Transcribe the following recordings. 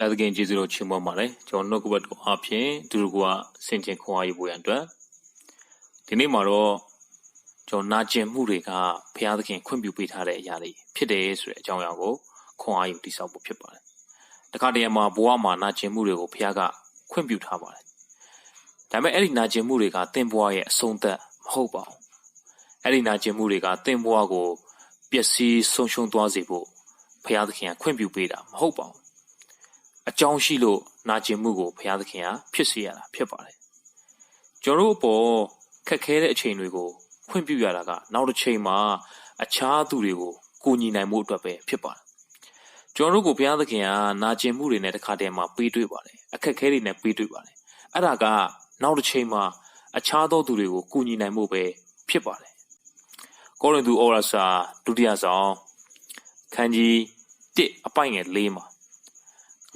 လာသခင်ကျေးဇူးတော်ချီးမွမ်းပါတယ်ကျွန်တော်နှုတ်ကပတ်တော်အဖြစ်သူတို့ကဆင်ခြင်ခွန်အားယူဖို့ရန်အတွက်ဒီနေ့မှာတော့ကျွန်တော်နာကျင်မှုတွေကဘုရားသခင်ခွင့်ပြုပေးထားတဲ့အရာတွေဖြစ်တယ်ဆိုတဲ့အကြောင်းအရာကိုခွန်အားယူတိဆောက်ဖို့ဖြစ်ပါတယ်တခါတည်းမှာဘဝမှာနာကျင်မှုတွေကိုဘုရားကခွင့်ပြုထားပါတယ်ဒါပေမဲ့အဲ့ဒီနာကျင်မှုတွေကသင်ဘဝရဲ့အဆုံးသတ်မဟုတ်ပါဘူးအဲ့ဒီနာကျင်မှုတွေကသင်ဘဝကိုပျက်စီးဆုံးရှုံးသွားစေဖို့ဘုရားသခင်ကခွင့်ပြုပေးတာမဟုတ်ပါဘူး အကြောင်းရှိလို့နာကျင်မှုကိုဘုရားသခင်ကဖြစ်စေရတာဖြစ်ပါတယ်ကျွန်တော်တို့အပေါ်ခက်ခဲတဲ့အချိန်တွေကိုခွင့်ပြုရတာကနောက်တစ်ချိန်မှာအခြားသူတွေကိုကူညီနိုင်မှုအတွက်ပဲဖြစ်ပါတယ်ကျွန်တော်တို့ကိုဘုရားသခင်ကနာကျင်မှုတွေနဲ့တစ်ခါတည်းမှာပေးတွေ့ပါတယ်အခက်ခဲတွေနဲ့ပေးတွေ့ပါတယ်အဲ့ဒါကနောက်တစ်ချိန်မှာအခြားသောသူတွေကိုကူညီနိုင်မှုပဲဖြစ်ပါတယ်ကောရိန္သုဩဝါစာဒုတိယဆောင်ခန်းကြီး1အပိုင်ငယ်၄မှာ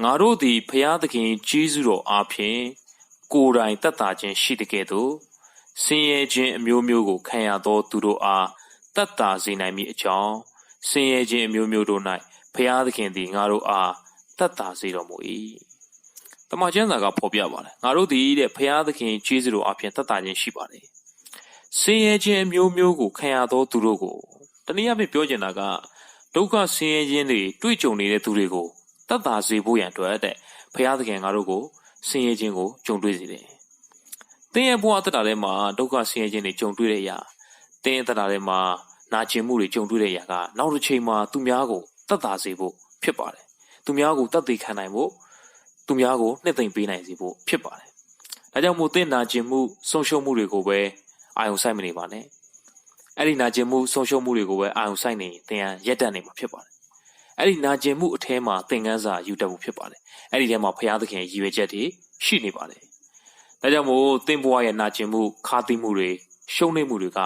ငါတို့သည်ဖျားသခင်ကြီးစုတော်အားဖြင့်ကိုယ်တိုင်တတ်တာခြင်းရှိတဲ့ကဲ့သို့ဆင်းရဲခြင်းအမျိုးမျိုးကိုခံရသောသူတို့အားတတ်တာစေနိုင်မည်အကြောင်းဆင်းရဲခြင်းအမျိုးမျိုးတို့၌ဖျားသခင်သည်ငါတို့အားတတ်တာစေတော်မူ၏တမန်ကျမ်းစာကဖော်ပြပါတယ်ငါတို့သည်တဲ့ဖျားသခင်ကြီးစုတော်အားဖြင့်တတ်တာခြင်းရှိပါတယ်ဆင်းရဲခြင်းအမျိုးမျိုးကိုခံရသောသူတို့ကိုတနည်းအားဖြင့်ပြောချင်တာကဒုက္ခဆင်းရဲခြင်းတွေတွေ့ကြုံနေတဲ့သူတွေကို တတ်တာစေဖို့ရန်အတွက်တဲ့ဖရာသခင်ငါတို့ကိုဆင်းရဲခြင်းကိုကြုံတွေ့စေတယ်။တင်းရဲ့ဘဝတက်တာထဲမှာဒုက္ခဆင်းရဲခြင်းတွေကြုံတွေ့တဲ့အရာတင်းရဲ့တက်တာထဲမှာနာကျင်မှုတွေကြုံတွေ့တဲ့အရာကနောက်တစ်ချိန်မှာသူများကိုတတ်တာစေဖို့ဖြစ်ပါတယ်။သူများကိုတတ်သိခံနိုင်ဖို့သူများကိုနှစ်သိမ့်ပေးနိုင်စေဖို့ဖြစ်ပါတယ်။ဒါကြောင့်မို့တင်းနာကျင်မှုဆုံးရှုံးမှုတွေကိုပဲအာယုံဆိုင်မနေပါနဲ့။အဲ့ဒီနာကျင်မှုဆုံးရှုံးမှုတွေကိုပဲအာယုံဆိုင်နေရင်တင်းရက်တက်နေမှာဖြစ်ပါတယ်။ အဲ့ဒီနာကျင်မှုအထဲမှာသင်ခန်းစာယူတတ်ဖို့ဖြစ်ပါတယ်။အဲ့ဒီထဲမှာဘုရားသခင်ရည်ရွယ်ချက်တွေရှိနေပါတယ်။ဒါကြောင့်မို့သင်ဘဝရဲ့နာကျင်မှုခါးသိမှုတွေရှုံးနေမှုတွေက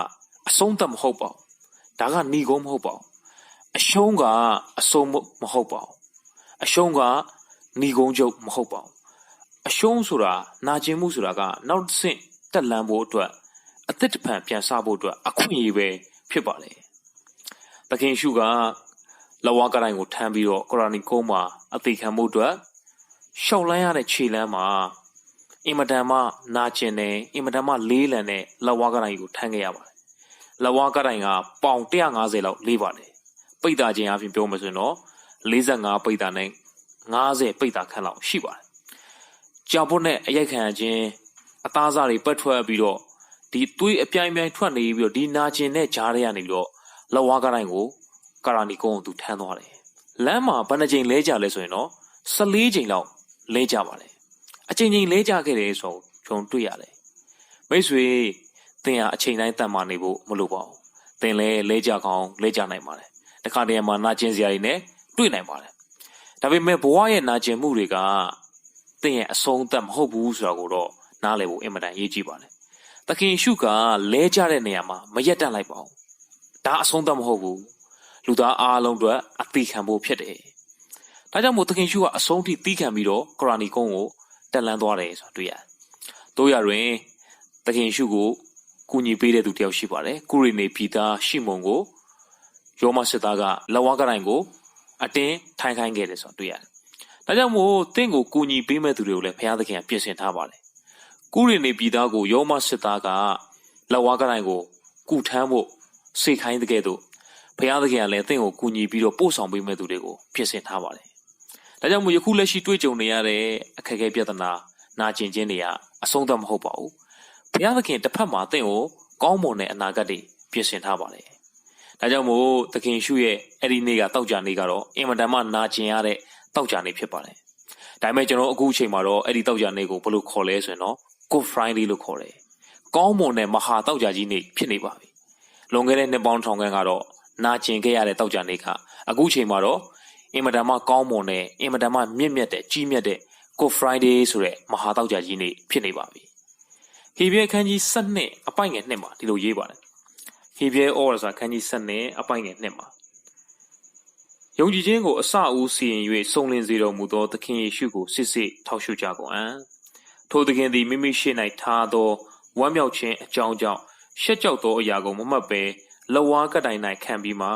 အဆုံးသတ်မဟုတ်ပါဘူး။ဒါကဏီကုန်းမဟုတ်ပါဘူး။အရှုံးကအဆုံးမဟုတ်ပါဘူး။အရှုံးကဏီကုန်းချုပ်မဟုတ်ပါဘူး။အရှုံးဆိုတာနာကျင်မှုဆိုတာကနောက်တစ်ဆင့်တက်လန်းဖို့အတွက်အသက်တဖန်ပြန်ဆဖို့အတွက်အခွင့်အရေးပဲဖြစ်ပါလေ။သခင်ရှုက လဝါကတိုင်းကိုထမ်းပြီးတော့ကော်ရာနီကုန်းမှာအသေးခံမှုအတွက်ရှောက်လန်းရတဲ့ခြေလမ်းမှာအင်မတန်မှနာကျင်တယ်အင်မတန်မှလေးလံတဲ့လဝါကတိုင်းကိုထမ်းခဲ့ရပါတယ်။လဝါကတိုင်းကပေါင်150လောက်လေးပါတယ်။ပိတ်တာခြင်းအပြင်ပြောမှဆိုရင်တော့45ပိတ်တာနဲ့50ပိတ်တာခန့်လောက်ရှိပါတယ်။ကြောင်ပုတ်နဲ့အရိုက်ခံရခြင်းအသားစားတွေပတ်ထွက်ပြီးတော့ဒီသွေးအပြိုင်ပြိုင်ထွက်နေပြီးတော့ဒီနာကျင်တဲ့ဂျားတွေကနေပြီးတော့လဝါကတိုင်းကို ကာရာနီကုန်းကိုသူထမ်းသွားတယ်။လမ်းမှာဘယ်နှကြိမ်လဲကြလဲဆိုရင်တော့14ကြိမ်လောက်လဲကြပါတယ်။အချိန်ချင်းလဲကြခဲ့တယ်ဆိုကျွန်တွေ့ရတယ်။မိတ်ဆွေသင်ဟာအချိန်တိုင်းတန်မာနေဖို့မလိုပါဘူး။သင်လည်းလဲကြကောင်းလဲကြနိုင်ပါတယ်။တခါတည်းမှာနာကျင်စရာတွေနဲ့တွေ့နိုင်ပါတယ်။ဒါပေမဲ့ဘဝရဲ့နာကျင်မှုတွေကသင်ရဲ့အဆုံးသတ်မဟုတ်ဘူးဆိုတာကိုတော့နားလည်ဖို့အင်မတန်အရေးကြီးပါတယ်။သခင်ရှုကလဲကြတဲ့နေရာမှာမရက်တက်လိုက်ပါဘူး။ဒါအဆုံးသတ်မဟုတ်ဘူး။ လူသားအားလုံးအတွက်အသိခံဖို့ဖြစ်တယ်။ဒါကြောင့်မို့သခင်ရှုကအဆုံးထိသီးခံပြီးတော့ကရာနီကုန်းကိုတက်လန်းသွားတယ်ဆိုတာတွေ့ရတယ်။တို့ရတွင်သခင်ရှုကိုကူညီပေးတဲ့သူတယောက်ရှိပါတယ်။ကုရိနေပြည်သားရှီမုန်ကိုယောမစစ်သားကလက်ဝါးကတိုင်းကိုအတင်းထိုင်ခိုင်းခဲ့တယ်ဆိုတာတွေ့ရတယ်။ဒါကြောင့်မို့တင့်ကိုကူညီပေးမဲ့သူတွေကိုလည်းဘုရားသခင်ကပြင်ဆင်ထားပါတယ်။ကုရိနေပြည်သားကိုယောမစစ်သားကလက်ဝါးကတိုင်းကိုကူထမ်းဖို့စေခိုင်းတဲ့ကဲ့သို့ ဘုရားသခင်ကလည်းအသင်ကိုကူညီပြီးတော့ပို့ဆောင်ပေးမဲ့သူတွေကိုပြင်ဆင်ထားပါတယ်။ဒါကြောင့်မို့ယခုလက်ရှိတွေ့ကြုံနေရတဲ့အခက်အခဲပြဿနာနာကျင်ခြင်းတွေကအဆုံးသတ်မဟုတ်ပါဘူး။ဘုရားသခင်တစ်ဖက်မှာအသင်ကိုကောင်းမွန်တဲ့အနာဂတ်တွေပြင်ဆင်ထားပါတယ်။ဒါကြောင့်မို့သခင်ရှုရဲ့အဲ့ဒီနေ့ကတောက်ကြနေ့ကတော့အင်မတန်မှနာကျင်ရတဲ့တောက်ကြနေ့ဖြစ်ပါတယ်။ဒါပေမဲ့ကျွန်တော်အခုအချိန်မှာတော့အဲ့ဒီတောက်ကြနေ့ကိုဘယ်လိုခေါ်လဲဆိုရင်တော့ Good Friday လို့ခေါ်တယ်။ကောင်းမွန်တဲ့မဟာတောက်ကြကြီးနေ့ဖြစ်နေပါပြီ။လွန်ခဲ့တဲ့နှစ်ပေါင်းထောင်ခန့်ကတော့ နာကျင်ခဲ့ရတဲ့တောက်ကြနေခအခုချိန်မှာတော့အင်မတန်မှကောင်းမွန်တဲ့အင်မတန်မှမြင့်မြတ်တဲ့ကြီးမြတ်တဲ့ Good Friday ဆိုတဲ့မဟာတောက်ကြကြီးနေ့ဖြစ်နေပါပြီ။ဟေဘရဲခန်းကြီး7အပိုင်ငယ်2မှာဒီလိုရေးပါတယ်။ဟေဘရဲဩဝါစာခန်းကြီး7အပိုင်ငယ်2မှာယုံကြည်ခြင်းကိုအစအဦးစီရင်၍စုံလင်စေတော်မူသောသခင်ယေရှုကိုစစ်စစ်ထောက်ရှုကြကုန်အံ့။ထိုသခင်သည်မိမိရှိ၌ထားသောဝမ်းမြောက်ခြင်းအကြောင်းကြောင့်ရှက်ကြောက်သောအရာကိုမမှတ်ဘဲ လဝါကတိုင်၌ခံပြီးမှ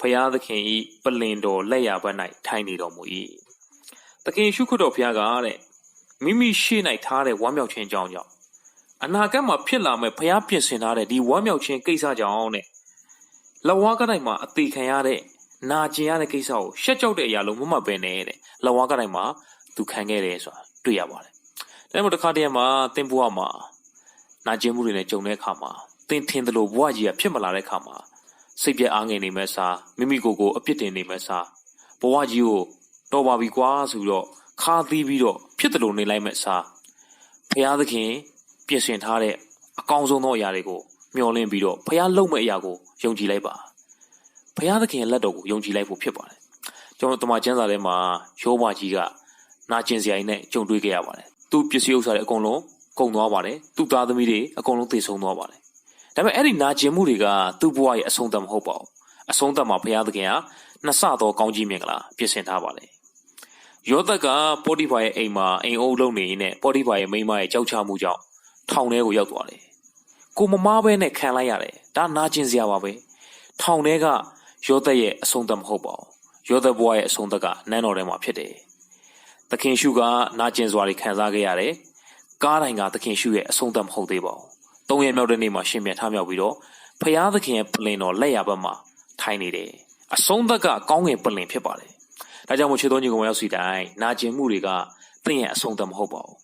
ဖျားသခင်ဤပလင်တော်လက်ရဘက်၌ထိုင်နေတော်မူ၏သခင်ရှုခရစ်တော်ဘုရားကတဲ့မိမိရှေ့၌ထားတဲ့ဝမ်းမြောက်ခြင်းကြောင့်ကြောင့်အနာဂတ်မှာဖြစ်လာမဲ့ဘုရားပြင်ဆင်ထားတဲ့ဒီဝမ်းမြောက်ခြင်းကိစ္စကြောင့်တဲ့လဝါကတိုင်းမှာအသေးခံရတဲ့နာကျင်ရတဲ့ကိစ္စကိုရှက်ကြောက်တဲ့အရာလုံးမမှတ်ပဲနဲ့တဲ့လဝါကတိုင်းမှာသူခံခဲ့တယ်ဆိုတာတွေ့ရပါတယ်ဒါပေမဲ့တစ်ခါတည်းမှာသင်ဘဝမှာနာကျင်မှုတွေနဲ့ကြုံတဲ့အခါမှာသ င်ထင်တယ်လို့ဘဝကြီးကဖြစ်မလာတဲ့အခါမှာစိတ်ပြက်အားငယ်နေမဲ့စားမိမိကိုယ်ကိုအပြစ်တင်နေမဲ့စားဘဝကြီးကိုတော်ပါပြီကွာဆိုပြီးတော့ခါသီးပြီးတော့ဖြစ်တယ်လို့နေလိုက်မဲ့စားဘုရားသခင်ပြင်ဆင်ထားတဲ့အကောင်းဆုံးသောအရာတွေကိုမျှော်လင့်ပြီးတော့ဘုရားလုံမဲ့အရာကိုယုံကြည်လိုက်ပါဘုရားသခင်ရဲ့လက်တော်ကိုယုံကြည်လိုက်ဖို့ဖြစ်ပါတယ်ကျွန်တော်တမန်ကျမ်းစာထဲမှာယောဘကြီးကနာကျင်စရာကြီးနဲ့ကြုံတွေ့ခဲ့ရပါတယ်သူပစ္စည်းဥစ္စာတွေအကုန်လုံးကုန်သွားပါတယ်သူ့သားသမီးတွေအကုန်လုံးသေဆုံးသွားပါတယ် ဒါပေမဲ့အဲ့ဒီနာကျင်မှုတွေကသူ့ဘဝရဲ့အဆုံးသတ်မဟုတ်ပါဘူးအဆုံးသတ်မှာဘုရားသခင်ကနှစ်ဆသောကောင်းကြီးမင်္ဂလာပြင်ဆင်ထားပါတယ်ယောသက်ကပေါတိဖာရဲ့အိမ်မှာအိမ်အုပ်လုံးနေရင်းနဲ့ပေါတိဖာရဲ့မိန်းမရဲ့ကြောက်ချမှုကြောင့်ထောင်ထဲကိုရောက်သွားတယ်ကိုမမားပဲနဲ့ခံလိုက်ရတယ်ဒါနာကျင်စရာပါပဲထောင်ထဲကယောသက်ရဲ့အဆုံးသတ်မဟုတ်ပါဘူးယောသက်ဘဝရဲ့အဆုံးသတ်ကနန်းတော်ထဲမှာဖြစ်တယ်သခင်ရှုကနာကျင်စွာတွေခံစားခဲ့ရတယ်ကားတိုင်းကသခင်ရှုရဲ့အဆုံးသတ်မဟုတ်သေးပါဘူး သုံးရက်မြောက်တဲ့နေ့မှာရှင်ပြန်ထမြောက်ပြီးတော့ဖယားသခင်ရဲ့ပလင်တော်လက်ရဘက်မှာထိုင်နေတယ်အဆုံးသတ်ကကောင်းငင်ပလင်ဖြစ်ပါတယ်ဒါကြောင့်မို့ခြေတော်ညီကောင်ရောက်စီတိုင်းနာကျင်မှုတွေကသင်ရဲ့အဆုံးသတ်မဟုတ်ပါဘူး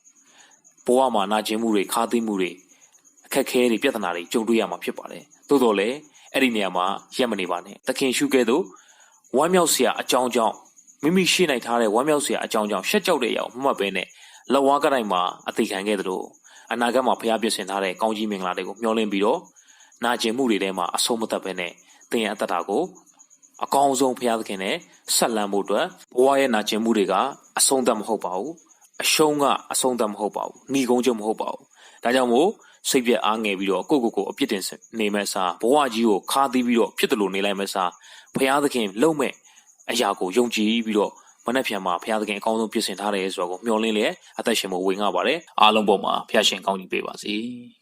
ဘဝမှာနာကျင်မှုတွေခါးသိမှုတွေအခက်ခဲတွေပြဿနာတွေကြုံတွေ့ရမှာဖြစ်ပါတယ်သို့တော်လည်းအဲ့ဒီနေရာမှာရက်မနေပါနဲ့သခင်ရှုခဲ့သူဝမ်းမြောက်စရာအကြောင်းကြောင့်မိမိရှိနိုင်ထားတဲ့ဝမ်းမြောက်စရာအကြောင်းကြောင့်ရှက်ကြောက်တဲ့အရာကိုမမှတ်ဘဲနဲ့လက်ဝါးကတိုင်းမှာအသေးခံခဲ့သလို အနာဂတ်မှာဖျားပြဆင်ထားတဲ့ကောင်းကြီးမင်္ဂလာတွေကိုမျှော်လင့်ပြီးတော့နာကျင်မှုတွေထဲမှာအဆုံးမသက်ပဲနဲ့သင်ရဲ့အသက်တာကိုအကောင်းဆုံးဖျားသခင်နဲ့ဆက်လန်းဖို့အတွက်ဘဝရဲ့နာကျင်မှုတွေကအဆုံးသတ်မဟုတ်ပါဘူးအရှုံးကအဆုံးသတ်မဟုတ်ပါဘူးဏီကုန်းချုပ်မဟုတ်ပါဘူးဒါကြောင့်မို့စိတ်ပြက်အားငယ်ပြီးတော့ကိုယ့်ကိုယ်ကိုအပြစ်တင်နေမဲ့စားဘဝကြီးကိုခါသီးပြီးတော့ဖြစ်တယ်လို့နေလိုက်မဲ့စားဖျားသခင်လုံမဲ့အရာကိုယုံကြည်ပြီးတော့ မနှက်ဖြန်မှာဘုရားသခင်အကောင်းဆုံးပြင်ဆင်ထားတယ်ဆိုတော့ကိုမျှော်လင့်လျက်အသက်ရှင်ဖို့ဝင်ငှပါတယ်အားလုံးပေါ်မှာဘုရားရှင်ကောင်းကြီးပေးပါစေ။